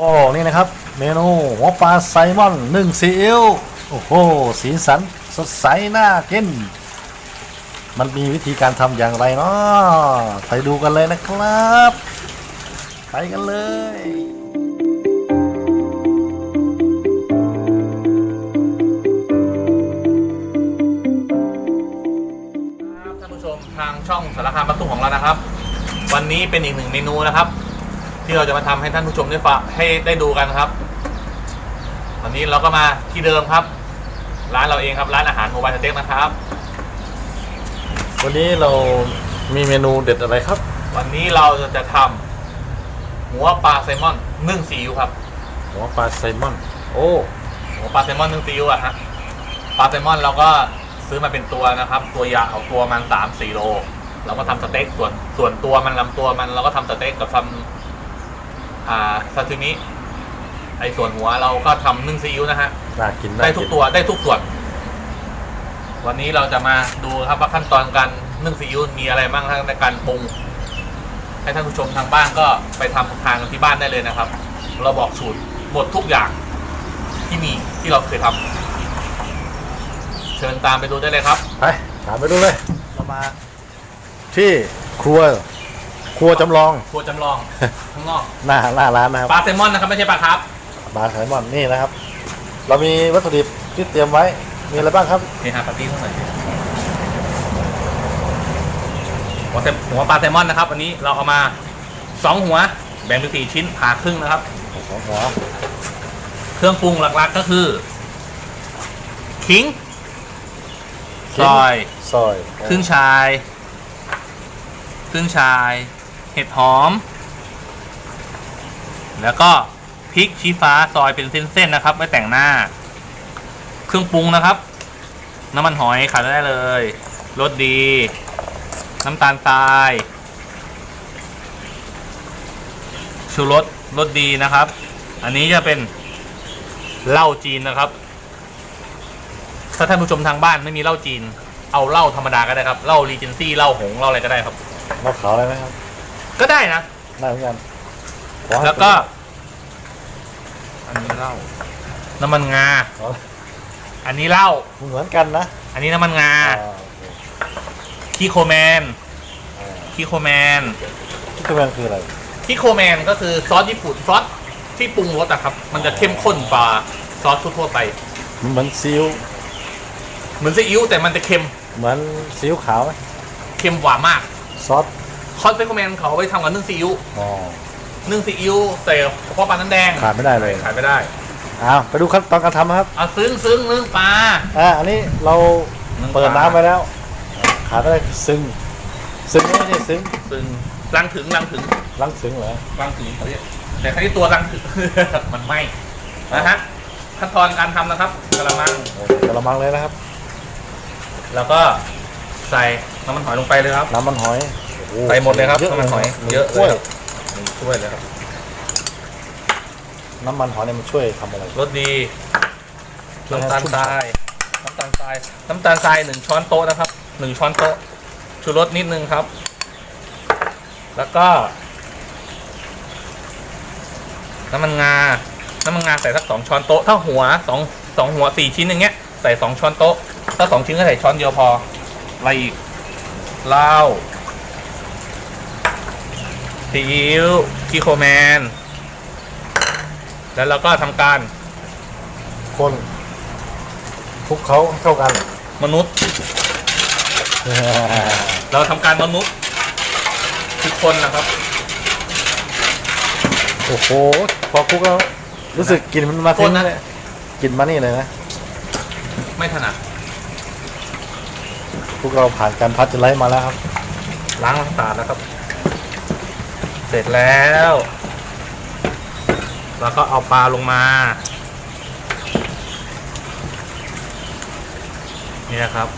โอ้นี่นะครับ เมนูหัวปลาไซมอนนึ่งซีอิ๊วโอ้โหสีสันสดใสน่ากิน มันมีวิธีการทำอย่างไรเนาะไปดูกันเลยนะครับ ไปกันเลยครับท่านผู้ชมทางช่องสารคามประตูของเรานะครับ วันนี้เป็นอีกหนึ่งเมนูนะครับ ที่เราจะมาทำให้ท่านผู้ชมได้ฟังให้ได้ดูกันครับ วันนี้เราก็มาที่เดิมครับ ร้านเราเองครับร้านอาหารโมบายสเต็กนะครับ วันนี้เรามีเมนูเด็ดอะไรครับ วันนี้เราจะทำหัวปลาแซลมอนนึ่งซีอิ๊วครับ หัวปลาไซลมอน โอ้หัวปลาแซลมอนนึ่งซีอิ๊วอะฮะปลาแซลมอนเราก็ซื้อมาเป็นตัวนะครับ ตัวยาวตัวมันสามสี่โลเราก็ทำสเต็กส่วนส่วนตัวมันลำตัวมันเราก็ทำสเต็กกับทำ อ่าซาซิมิไอ้ส่วนหัวเราก็ทำนึ่งซีอิ๊วนะฮะ น่ากินน่าได้ทุกิกนตัวได้ทุกส่วน วันนี้เราจะมาดูครับว่าขั้นตอนการนึ่งซีอิ๊วมีอะไรบ้างทั้งในการปรุง ให้ท่านผู้ชมทางบ้านก็ไปทำทานกันที่บ้านได้เลยนะครับ เราบอกสูตรหมดทุกอย่างที่มีที่เราเคยทำเชิญตามไปดูได้เลยครับ ไปตามไปดูเลย เรามาที่ครัว ครัวจำลองครัวจำลองข้างนอกหน้าหน้าร้านนะครับปลาแซลมอนนะครับไม่ใช่ปลาครับปลาไซลมอนนี่นะครับ เรามีวัตถุดิบที่เตรียมไว้มีอะไรบ้างครับนี่ฮะปาร์ตี้เท่าไหร่หัวแซลหัวปลาแซลมอนนะครับวันนี้เราเอามาสองหัว แบ่งเป็นสี่ชิ้นผ่าครึ่งนะครับสองหัวเครื่องปรุงหลักๆก็คือขิงซอยซอยครึ่งชายครึ่งชายเห็ดหอม แล้วก็พริกชี้ฟ้าซอยเป็นเส้นๆนะครับไว้แต่งหน้า เครื่องปรุงนะครับ น้ำมันหอยขาดไม่ได้เลยรสดี น้ำตาลทรายชูรสรสดีนะครับ อันนี้จะเป็นเหล้าจีนนะครับ ถ้าท่านผู้ชมทางบ้านไม่มีเหล้าจีน เอาเหล้าธรรมดาก็ได้ครับเหล้ารีเจนซี่เหล้าหงเหล้าอะไรก็ได้ครับเราขาวอะไรไหมครับ ก็ได้นะ ได้เหมือนกันขอให้แล้วก็ อันนี้เหล้าน้ำมันงาอ๋ออันนี้เหล้า เหมือนกันนะอันนี้น้ำมันงา อ่าโอเคคีโคแมน อ่าคีโคแมน ที่คือมันคืออะไรคีโคแมนก็คือซอสญี่ปุ่นซอสที่ปรุงรสอะครับ มันจะเข้มข้นกว่าซอสทั่วๆไป มันเหมือนซีอิ๊วเหมือนซีอิ๊วแต่มันจะเค็ม เหมือนซีอิ๊วขาวไหมเค็มหวานมาก ซอส คอนเฟคแมนเขาเอาไปทำกับนึ่งซีอิ๊วอ๋อนึ่งซีอิ๊วใส่กระเพาะปลาน้ำแดงขาดไม่ได้เลยขายไม่ได้อ้าวไปดูขั้นตอนการทำนะครับเอาซึ้งซึ้งนึ่งปลา อ่าอันนี้เรานึ่งปลา เปิดน้ำไปแล้ว ขาดไม่ได้ซึ้งซึ้งไม่ใช่ซึ้งซึ้งรังถึงรังถึงลังซึ้งเหรอรังถึงเขาเรียกแต่ครั้นี้ตัวรังถึง มันไหมนะฮะขั้นตอนการทำนะครับกระมัง โอ้กระมังเลยนะครับแล้วก็ใส่น้ำมันหอยลงไปเลยครับ น้ำมันหอยโอ้ ใส่หมดเลยครับเยอะน้ำมันหอยหนึ่งเยอะถ้วยเลยหนึ่งถ้วยเลยครับ น้ำมันหอยเนี่ยมันช่วยทำอะไร รสดี ช่วยให้น้ำตาลชุ่มทราย น้ำตาลทราย น้ำตาลทรายหนึ่งช้อนโต๊ะนะครับหนึ่งช้อนโต๊ะ ชูรสนิดนึงครับ แล้วก็ น้ำมันงา น้ำมันงาใส่สักสองช้อนโต๊ะ ถ้าหัวสองสองหัวสี่ชิ้นอย่างเงี้ย ใส่สองช้อนโต๊ะ ถ้าสองชิ้นก็ใส่ช้อนเดียวพออะไรอีกเหล้า ซีอิ๊วคีโคแมน แล้วเราก็ทำการคนคลุกเขาให้เข้ากัน มนุษย์ เราทำการมนุษย์ทุกคนนะครับ โอ้โห พอคลุกแล้ว รู้สึกกลิ่นมันมาคถึนงนะ เลยกลิ่นมานี่เลยนะไม่ถนัดพวกเราผ่านการพัชไลท์มาแล้วครับ ล้างล้างตาแล้วครับ เสร็จแล้ว แล้วก็เอาปลาลงมา นี่นะครับ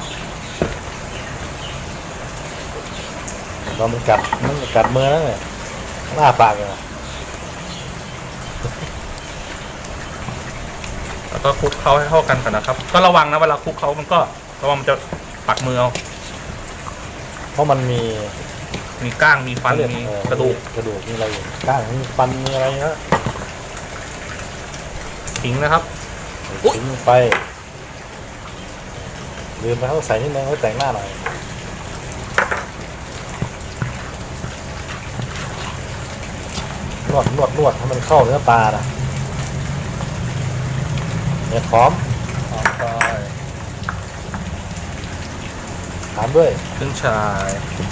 เรามันกัดมันกัดมือนั่นเลยหน้าปากเลยนะแล้วก็คลุกเขาให้เข้ากันก่อนนะครับ ก็ระวังนะเวลาคลุกเขามันก็ระวังมันจะปักมือเอา เพราะมันมี มีก้างมีฟันเขาเรียมีเอ่อกระดูกกระดูกมีอะไรอยู่ก้างมีฟันมีอะไรเยอะขิงนะครับอุ๊ยทิ้งลงไปลืมไปเขาใส่นิดนึงไว้แต่งหน้าหน่อยนวดนวดนวดให้มันเข้าเนื้อปลานะเนี่ยหอมหอมซอยตามด้วยขึ้นชาย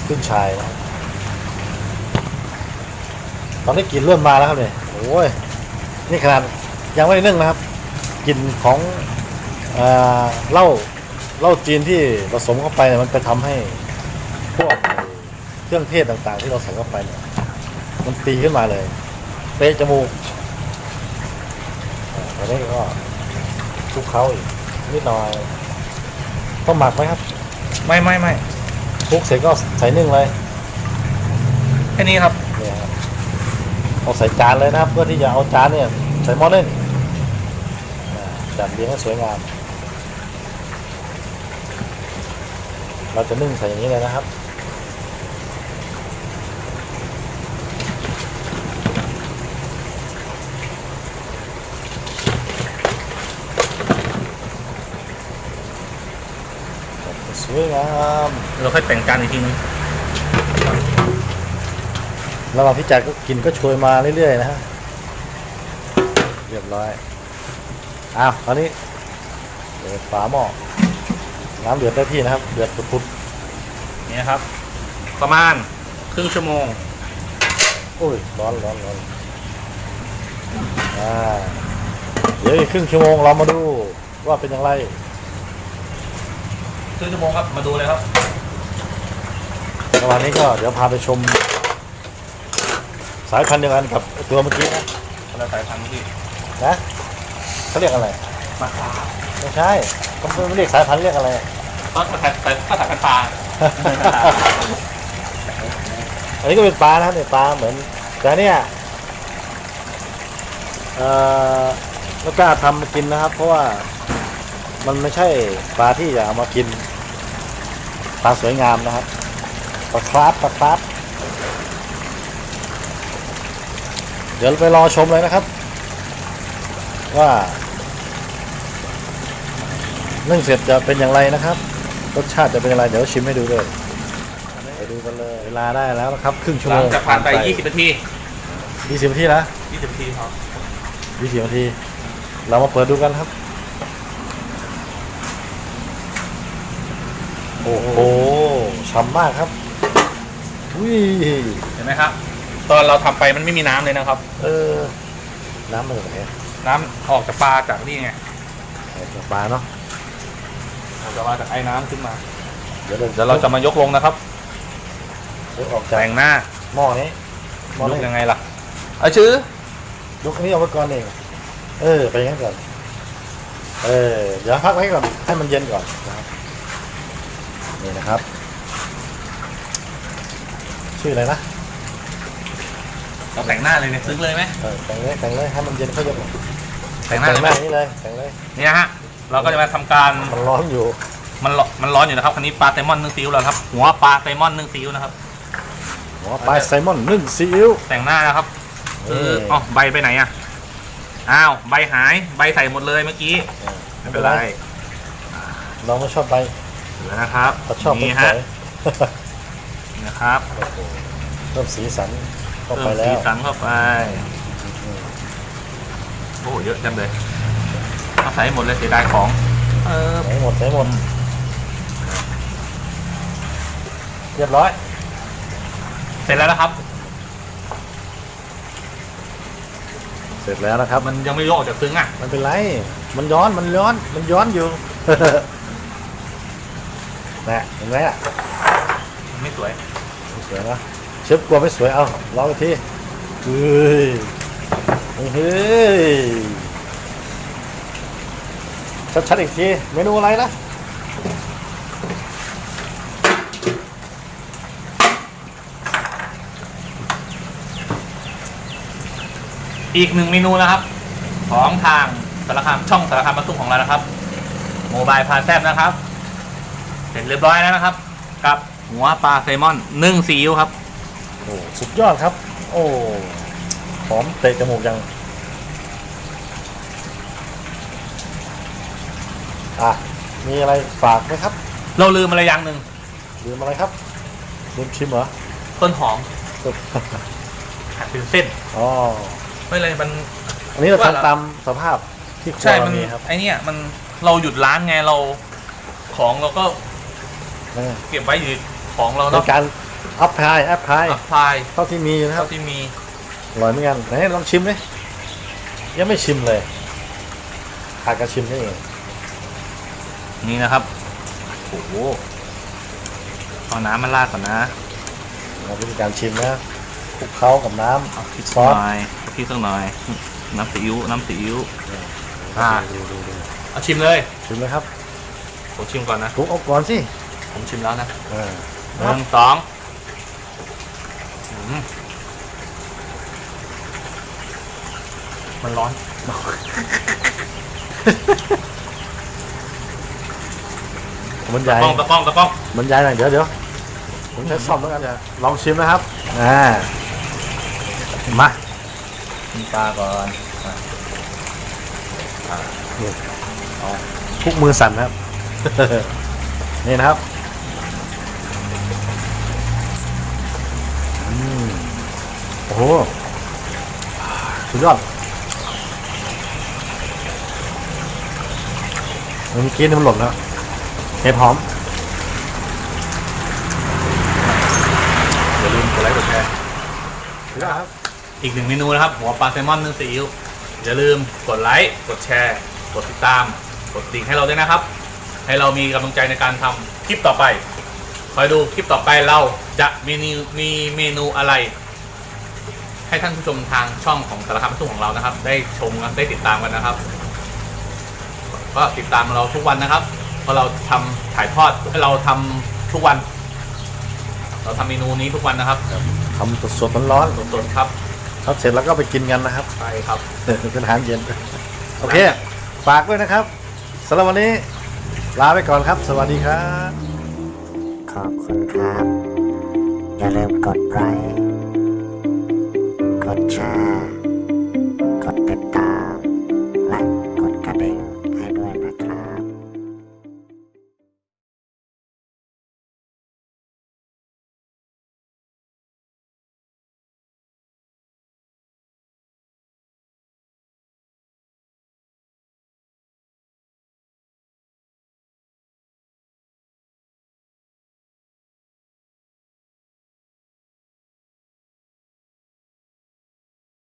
ขึ้นชายนะครับ ตอนนี้กลิ่นเริ่มมาแล้วครับเนี่ยโอ้ยนี่ขนาดยังไม่ได้นึ่งนะครับกลิ่นของเอ่อเหล้าเหล้าจีนที่ผสมเข้าไปเนี่ยมันไปทำให้พวกเครื่องเทศต่างๆ ที่เราใส่เข้าไปเนี่ยมันตีขึ้นมาเลยเตะจมูกอ่าตอนนี้ก็คลุกเขาอีกนิดหน่อยต้องหมักไหมครับไม่ไม่ไม่คลุกเสร็จก็ใส่นึ่งเลย แค่นี้ครับ เอาใส่จานเลยนะครับ เพื่อที่จะเอาจานเนี่ยใส่หม้อนึ่งจัดเรียงให้สวยงาม เราจะนึ่งใส่อย่างนี้เลยนะครับสวยงาม เราค่อยแต่งจานอีกทีนึง ระหว่างพี่จัดก็กินก็โชยมาเรื่อยๆนะฮะเรียบร้อยอ้าวคราวนี้เปิดฝาหม้อน้ำเดือดได้ที่นะครับ เดือดปุดนี่ครับ ประมาณครึ่งชั่วโมงๆโอ้ยร้อนร้อนร้อนอ่าเดี๋ยวอีกครึ่งชั่วโมงเรามาดูว่าเป็นอย่างไรครึ่งชั่วโมงครับมาดูเลยครับระหว่างนี้ก็เดี๋ยวพาไปชม สายพันธุ์เดียวกันกับตัวเมื่อกี้นะคนละสายพันธุ์พี่นะเขาเรียกอะไรมาคาไม่ใช่เขาไม่เรียกสายพันธุ์เรียกอะไรก็สายก็สายพันธุ์ปลาอันนี้ก็เป็นปลานะครับเนี่ยปลาเหมือน แต่เนี่ยเอ่อไม่กล้าทำมากินนะครับ เพราะว่ามันไม่ใช่ปลาที่จะเอามากินปลาสวยงามนะครับปลาคราฟปลาคราฟ เดี๋ยวไปรอชมเลยนะครับ ว่านึ่งเสร็จจะเป็นอย่างไรนะครับ รสชาติจะเป็นอย่างไรเดี๋ยวชิมให้ดูด้วยไปดูกันเลยเวลาได้แล้วนะครับ ครึ่งชั่วหโมลังงจากผ่านไป 20 นาที ยี่สิบนาทีนะ20 นาทีครับยี่สิบนาที เรามาเปิดดูกันครับ โอ้โหฉ่ำมากครับอุ้ย เห็นไหมครับ ตอนเราทำไปมันไม่มีน้ำเลยนะครับ เออ น้ำมันจากไหนน้ำออกจากปลาจากนี่ไงจากปลาเนาะออกจากปลาจากไอ้น้ำขึ้นมาเดี๋ยวเดี๋ยวเดี๋ยวเราจะมายกลงนะครับเดี๋ยวออกจากแต่งหน้าหม้อนี้หม้อยกนี้ยังไงล่ะเอาชื่อยกอันนี้เอาไว้ก่อนเองเออ ไปอย่างนั้นก่อน เออ เดี๋ยวพักไว้ก่อน ให้มันเย็นก่อนนะครับนี่นะครับ ชื่ออะไรนะ เราแต่งหน้าเลยเนี่ยซึ้งเลยไหมเออแต่งเลยแต่งเลยให้มันเย็นเขายกแต่งหน้าแต่งเลยหไหมน้านี้เลยแต่งเลยเนี่ยฮะเราก็จะมาทำการมันร้อนอยู่มันร้อนมันร้อนอยู่นะครับคันนี้ปลาไซลมอนนึ่งซีอิ๊วแล้วครับหัวปลาไซลมอนนึ่งซีอิ๊วนะครับหัวปลาไซมอนนึ่งซีอิ๊วแต่งหน้านะครับเอคือออ๋อใบไปไหนอะอ้าวใบหายใบใส่หมดเลยเมื่อกี้ไม่เป็นไรเราไม่ชอบใบเหลือนะครับเราชอบเป็นนี่สฮะวยนี่นะครับโอ้โหเพิ่มสีสัน เข้าเพิ่ไปมแล้สีวสันเข้าไปอืมโอ้โหเยอะจังเลยเอาใส่ให้หมดเลยเสียดายของ เออใส่หมดใส่หมด เรียบร้อย เสร็จแล้วนะครับ เสร็จแล้วนะครับ มันยังไม่โยกออกจากซึ้งอะ มันเป็นไร มันย้อน มันย้อน มันย้อนอยู่นะเห็นไหมอะมันไม่สวยสวยนะ เชฟกลัวไม่สวยเอาลองอีกทีเฮ้ยเฮ้ยชัดๆอีกทีเมนูอะไรนะอีกหนึ่งเมนูนะครับ ของทางสารคามช่องสารคามมาตุ้งของเรานะครับ โมบายพาแซบนะครับ เสร็จเรียบร้อยแล้วนะครับ กับหัวปลาไซลมอนนึ่งซีอิ๊วครับ อ้สุดยอดครับ โอ้หอมเตะจมูกยังอะมีอะไรฝากไหมครับเราลืมอะไรอย่างหนึ่งลืมอะไรครับลืมชิมเหรอต้นหอมหั่นเป็นเส้นอ๋อไม่เลยมันอันนี้เราว่าเราทำตามสภาพที่ครัวใช่เรามันมีครับไอเนี้ยมันเราหยุดร้านไงเราของเราก็เออเก็บไว้อยู่ของเราในเนาะการ อัพพลายอัพพลายอัพพลายเท่าที่มีนะครัเท่าบที่มีอร่อยเหมือนกันไหนลองชิมดิยังไม่ชิมเลยขาดการชิมนี่เองนี่นะครับโอ้โหเอาน้ำมาราดก่อนนะเราวิธีการชิมนะคลุกเคล้ากับน้เอาพริกำซสักอสหน่อยเอาพริกสักหน่อยน้ำซีอิ๊วน้ำซีอิ๊วอ่าดูดูดูเอาชิมเลยชิมเลยครับผมชิมก่อนนะคลุกเอาก่อนสิผมชิมแล้วนะเออหนึ่งสองอื มมันร้อนบรรยายตะกล้องตะกล้องตะกล้องบรรยายหน่อยเดี๋ยวเดี๋ยวผมใช้ซ่อมแล้วกันจะลองชิมนะครับ อ่า มากินปลาก่อนคลุกมือสั่นนะครับ นี่นะครับอืม โอ้โหสุดยอดเมื่อกี้นี่มันหล่นแล้วเห็ดหอมอย่าลืมกดไลค์กดแชร์สุดยอดครับ อีกหนึ่งเมนูนะครับ หัวปลาแซลมอนนึ่งซีอิ๊วอย่าลืมกดไลค์กดแชร์ กดติดตาม กดติ่งให้เราด้วยนะครับ ให้เรามีกำลังใจในการทำคลิปต่อไป คอยดูคลิปต่อไปเราจะมีเมนูมีเมนูอะไร ให้ท่านผู้ชมทางช่องของสารคามทุ่งของเรานะครับ ได้ชมกันได้ติดตามกันนะครับ ก็ติดตามเราทุกวันนะครับเพราะเราทำถ่ายทอดเราทำทุกวัน เราทำเมนูนี้ทุกวันนะครับทำสดๆร้อนสดๆครับๆครับเสร็จแล้วก็ไปกินกันนะครับไปครับเป็นอาหารเย็นโอเคฝากด้วยนะครับสำหรับวันนี้ลาไปก่อนครับ สวัสดีครับ ขอบคุณครับ อย่าลืมกดไลค์ กดแชร์ กดติดตาม